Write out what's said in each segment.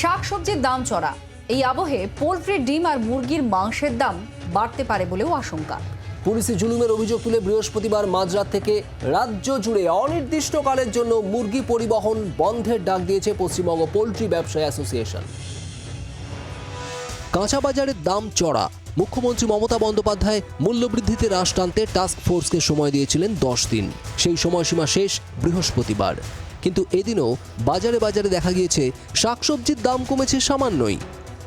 শাকসবজির দাম চড়া। এই আবহে পোলট্রির ডিম আর মুরগির মাংসের দাম বাড়তে পারে বলেও আশঙ্কা। পুলিশি জুলুমের অভিযোগ তুলে বৃহস্পতিবার মাঝরাত থেকে রাজ্য জুড়ে অনির্দিষ্টকালের জন্য মুরগি পরিবহন বন্ধের ডাক দিয়েছে পশ্চিমবঙ্গ পোলট্রি ব্যবসায়ী অ্যাসোসিয়েশন। কাঁচা বাজারের দাম চড়া। মুখ্যমন্ত্রী মমতা বন্দ্যোপাধ্যায় মূল্যবৃদ্ধিতে রাশ টানতে টাস্ক ফোর্সকে সময় দিয়েছিলেন দশ দিন। সেই সময়সীমা শেষ বৃহস্পতিবার। কিন্তু এদিনও বাজারে বাজারে দেখা গিয়েছে, শাকসবজির দাম কমেছে সামান্যই।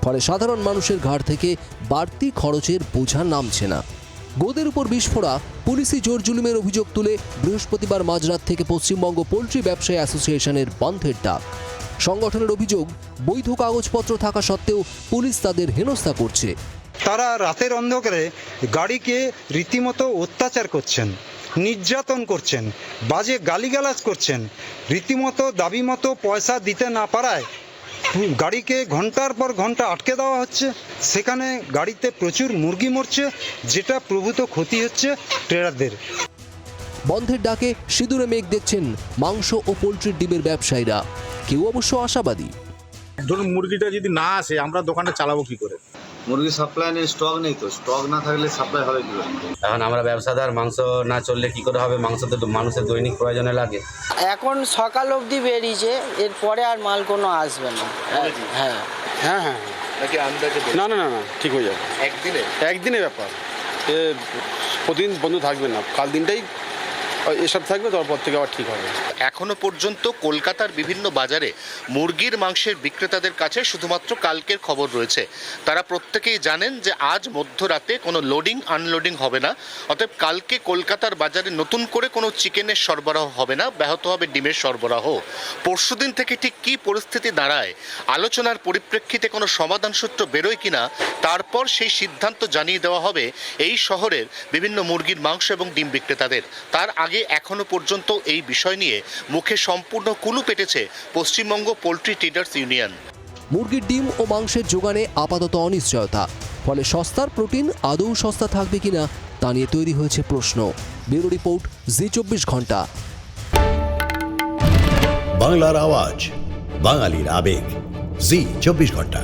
ফলে সাধারণ মানুষের ঘাড় থেকে বাড়তি খরচের বোঝা নামছে না। গোদের উপর বিস্ফোরা, পুলিশি জোর জুলুমের অভিযোগ তুলে বৃহস্পতিবার মাঝরাত থেকে পশ্চিমবঙ্গ পোলট্রি ব্যবসায়ী অ্যাসোসিয়েশনের বন্ধের ডাক। সংগঠনের অভিযোগ, বৈধ কাগজপত্র থাকা সত্ত্বেও পুলিশ তাদের হেনস্থা করছে। তারা রাতের অন্ধকারে গাড়িকে রীতিমতো অত্যাচার করছেন নির্যাতন করছেন বাজে গালিগালাজ করছেন রীতিমতো দাবি মতো পয়সা দিতে না পারায় গাড়িকে ঘণ্টার পর ঘণ্টা আটকে দেওয়া হচ্ছে। সেখানে গাড়িতে প্রচুর মুরগি মরছে যেটা প্রভূত ক্ষতি হচ্ছে ট্রেডারদের বন্ধের ডাকে সিঁদুরে মেঘ দেখছেন মাংস ও পোলট্রির ডিমের ব্যবসায়ীরা। কেউ অবশ্য আশাবাদী। ধরুন মুরগিটা যদি না আসে আমরা দোকানটা চালাবো কি করে? মুরগি সাপ্লাই নেই স্টক নেই তো। স্টক না থাকলে সাপ্লাই হবে কি এখন আমরা ব্যবসাদার মাংস না চললে কি করে হবে? মাংস তো মানুষের দৈনিক প্রয়োজনে লাগে। এখন সকাল অবধি বেরিয়েছে এরপরে আর মাল কোনো আসবে না। হ্যাঁ হ্যাঁ হ্যাঁ না না না না ঠিক হয়ে যাবে। একদিনে? একদিনে ব্যাপার। এ প্রতিদিন বন্ধ থাকবে না। কাল দিনটাই এসব থাকবে তারপর থেকে আবার ঠিক হবে। এখনও পর্যন্ত কলকাতার বিভিন্ন বাজারে মুরগির মাংসের বিক্রেতাদের কাছে শুধুমাত্র কালকের খবর রয়েছে। তারা প্রত্যেকেই জানেন যে আজ মধ্যরাতে কোনো লোডিং আনলোডিং হবে না। অতএব কালকে কলকাতার বাজারে নতুন করে কোনো চিকেনের সরবরাহ হবে না, ব্যাহত হবে ডিমের সরবরাহ। পরশুদিন থেকে ঠিক কী পরিস্থিতি দাঁড়ায়, আলোচনার পরিপ্রেক্ষিতে কোনো সমাধান সূত্র বেরোয় কিনা, তারপর সেই সিদ্ধান্ত জানিয়ে দেওয়া হবে এই শহরের বিভিন্ন মুরগির মাংস এবং ডিম বিক্রেতাদের। তার আগে এখনও পর্যন্ত এই বিষয় নিয়ে মুখে সম্পূর্ণ কুলু পেটেছে পশ্চিমবঙ্গ পোলট্রি ট্রেডার্স ইউনিয়ন। মুরগির ডিম ও মাংসের যোগানে আপাতত অনিশ্চয়তা ফলে সস্তার প্রোটিন আদৌ সস্তা থাকবে কিনা তা নিয়ে তৈরি হয়েছে প্রশ্ন। ব্যুরো রিপোর্ট জি চব্বিশ ঘণ্টা। বাংলার আওয়াজ বাঙালির আবেগ জি চব্বিশ ঘণ্টা।